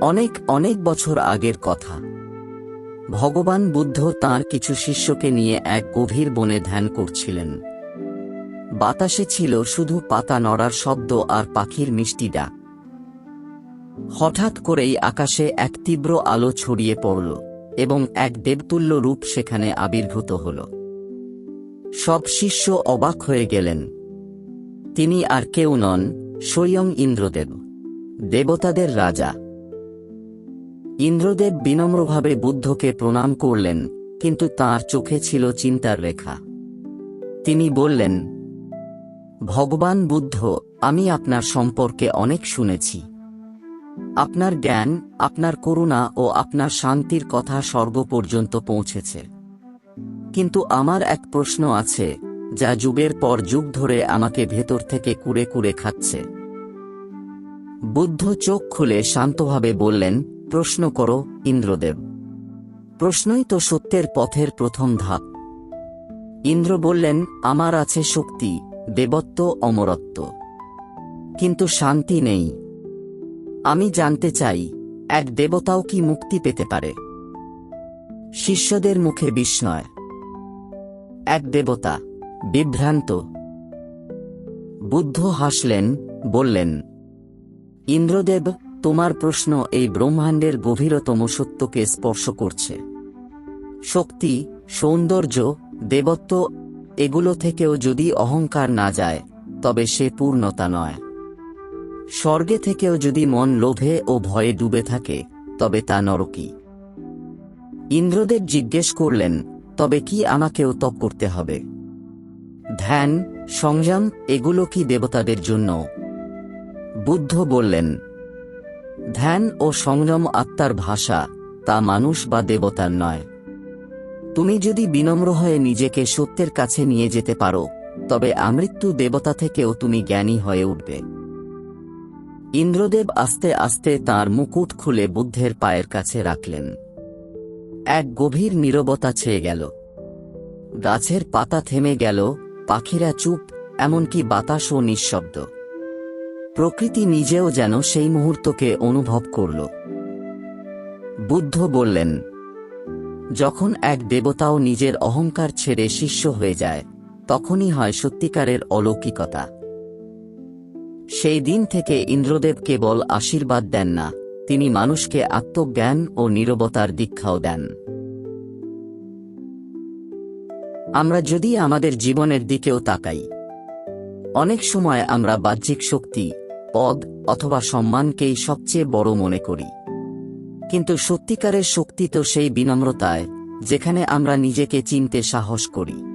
অনেক অনেক বছর আগের কথা। ভগবান বুদ্ধ তার কিছু শিষ্যকে নিয়ে এক গভীর বনে ধ্যান করছিলেন। বাতাসে ছিল শুধু পাতা নড়ার শব্দ আর পাখির মিষ্টি ডাক। হঠাৎ করেই আকাশে এক তীব্র আলো ছড়িয়ে পড়ল এবং এক দেবতুল্য রূপ সেখানে আবির্ভূত হল। সব শিষ্য অবাক হয়ে গেলেন। তিনি আর কেউ নন, স্বয়ং ইন্দ্রদেব, দেবতাদের রাজা। ইন্দ্রদেব বিনম্রভাবে বুদ্ধকে প্রণাম করলেন, কিন্তু তার চোখে ছিল চিন্তার রেখা। তিনি বললেন, ভগবান বুদ্ধ, আমি আপনার সম্পর্কে অনেক শুনেছি। আপনার জ্ঞান, আপনার করুণা ও আপনার শান্তির কথা স্বর্গ পর্যন্ত পৌঁছেছে। কিন্তু আমার এক প্রশ্ন আছে, যা যুগের পর যুগ ধরে আমাকে ভেতর থেকে কুড়ে কুড়ে খাচ্ছে। বুদ্ধ চোখ খুলে শান্তভাবে বললেন প্রশ্ন করো, ইন্দ্রদেব। প্রশ্নই তো সত্যের পথের প্রথম ধাপ। ইন্দ্র বললেন, আমার আছে শক্তি, দেবত্ব, অমরত্ব। কিন্তু শান্তি নেই। আমি জানতে চাই, এক দেবতাও কি মুক্তি পেতে পারে? শিষ্যদের মুখে বিস্ময়। এক দেবতা, বিভ্রান্ত। বুদ্ধ হাসলেন, বললেন, ইন্দ্রদেব তোমার প্রশ্ন এই ব্রহ্মাণ্ডের গভীরতম সত্যকে স্পর্শ করছে। শক্তি, সৌন্দর্য, দেবত্ব, এগুলো থেকেও যদি অহংকার না যায়, তবে সে পূর্ণতা নয়। স্বর্গে থেকেও যদি মন লোভে ও ভয়ে ডুবে থাকে, তবে তা নরকী। ইন্দ্রদেব জিজ্ঞেস করলেন, তবে কি আমাকেও তপ করতে হবে? ধ্যান, সংযম, এগুলো কি দেবতাদের জন্য? বুদ্ধ বললেন ধ্যান ও সংযম আত্মার ভাষা, তা মানুষ বা দেবতার নয়। তুমি যদি বিনম্র হয়ে নিজেকে সত্যের কাছে নিয়ে যেতে পারো, তবে আমৃত্যু দেবতা থেকেও তুমি জ্ঞানী হয়ে উঠবে। ইন্দ্রদেব আস্তে আস্তে তার মুকুট খুলে বুদ্ধের পায়ের কাছে রাখলেন। এক গভীর নীরবতা ছেয়ে গেল। গাছের পাতা থেমে গেল, পাখিরা চুপ, এমনকি বাতাসও নিঃশব্দ। প্রকৃতি নিজেও যেন সেই মুহূর্তকে অনুভব করল। বুদ্ধ বললেন, যখন এক দেবতাও নিজের অহংকার ছেড়ে শিষ্য হয়ে যায়, তখনই হয় সত্যিকারের অলৌকিকতা। সেই দিন থেকে ইন্দ্রদেব কেবল আশীর্বাদ দেন না, তিনি মানুষকে আত্মজ্ঞান ও নীরবতার দীক্ষাও দেন। আমরা যদি আমাদের জীবনের দিকেও তাকাই, অনেক সময় আমরা বাহ্যিক শক্তি পদ অথবা সম্মানকেই সবচেয়ে বড় মনে করি। কিন্তু সত্যিকারের শক্তি তো সেই বিনম্রতায়, যেখানে আমরা নিজেকে চিনতে সাহস করি।